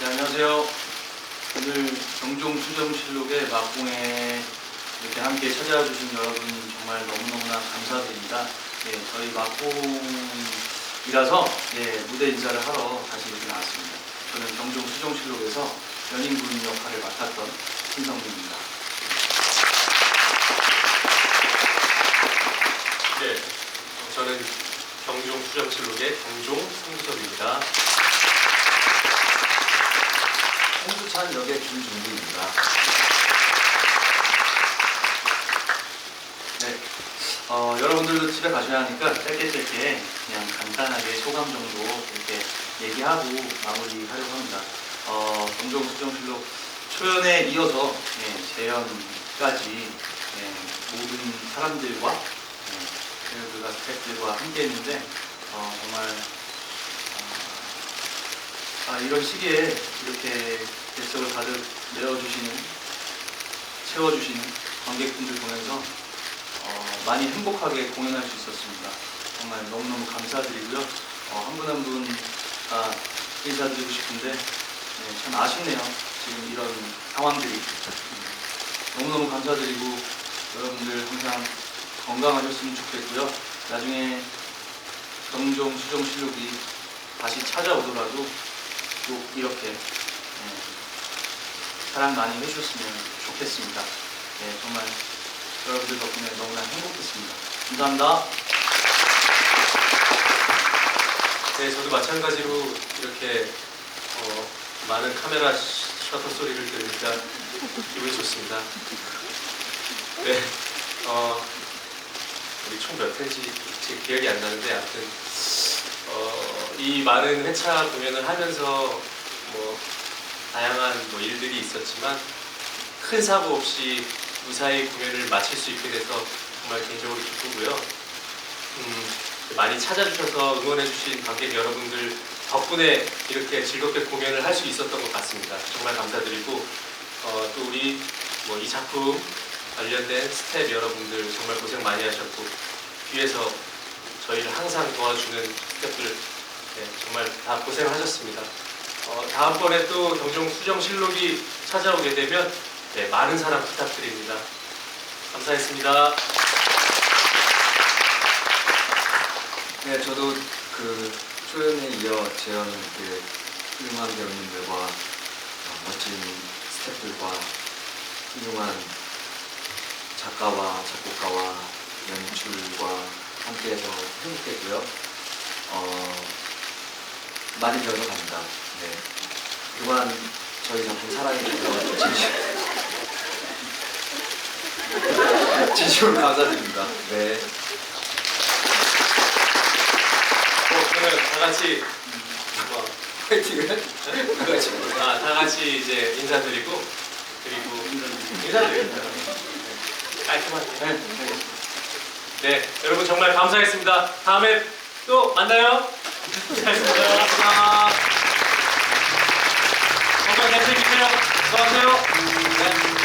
안녕하세요. 오늘 경종 수정실록의 막공에 이렇게 함께 찾아와 주신 여러분 정말 너무너무나 감사드립니다. 예, 저희 막공이라서 예, 무대 인사를 하러 다시 이렇게 나왔습니다. 저는 경종 수정실록에서 연인군 역할을 맡았던 신성민입니다. 네, 저는 경종 수정실록의 경종 성수섭 홍수찬 역의 김준기입니다. 네, 어, 여러분들도 집에 가셔야 하니까 짧게 짧게 그냥 간단하게 소감 정도 이렇게 얘기하고 마무리하려고 합니다. 어, 경종 수정실록 초연에 이어서 예, 재연까지 예, 모든 사람들과 예, 배우들과 스태프들과 함께 했는데 어, 정말 아, 아, 이런 시기에 이렇게 객석을 가득 메워주시는, 채워주시는 관객분들 보면서 어, 많이 행복하게 공연할 수 있었습니다. 정말 너무너무 감사드리고요. 어, 한분 한 분 다 인사드리고 싶은데 네, 참 아쉽네요. 지금 이런 상황들이. 음, 너무너무 감사드리고 여러분들 항상 건강하셨으면 좋겠고요. 나중에 경종 수정실록이 다시 찾아오더라도 꼭 이렇게 예, 사랑 많이 해주셨으면 좋겠습니다. 예, 정말 여러분들 덕분에 너무나 행복했습니다. 감사합니다. 네, 저도 마찬가지로 이렇게 어, 많은 카메라 시- 셔터 소리를 들으니까 기분이 좋습니다. 네, 어, 우리 총몇 회지 제 기억이 안 나는데 아무튼 어, 이 많은 회차 공연을 하면서 뭐 다양한 뭐 일들이 있었지만 큰 사고 없이 무사히 공연을 마칠 수 있게 돼서 정말 개인적으로 기쁘고요. 음, 많이 찾아주셔서 응원해주신 관객 여러분들 덕분에 이렇게 즐겁게 공연을 할 수 있었던 것 같습니다. 정말 감사드리고 어, 또 우리 뭐 이 작품 관련된 스텝 여러분들 정말 고생 많이 하셨고 뒤에서 저희를 항상 도와주는 스태프들 네, 정말 다 고생하셨습니다. 어, 다음번에 또 경종 수정 실록이 찾아오게 되면 네, 많은 사랑 부탁드립니다. 감사했습니다. 네, 저도 그 초연에 이어 재현 그 훌륭한 배우님들과 어, 멋진 스태프들과 훌륭한 작가와 작곡가와 연출과 함께해서 행복했고요. 어, 많이 배워갑니다. 네. 그동안 저희 작품 사랑해 주셔서 진심, 진심으로 감사드립니다. 네. 어, 그러면 다 같이 뭐, 파이팅을 해가지고. 아, 다 같이 이제 인사드리고 그리고 인사드립니다. 네, 깔끔하게. 네, 네. 네, 여러분 정말 감사했습니다. 다음에 또 만나요. 감사합니다. 건강 잘 챙기세요. 수고하세요.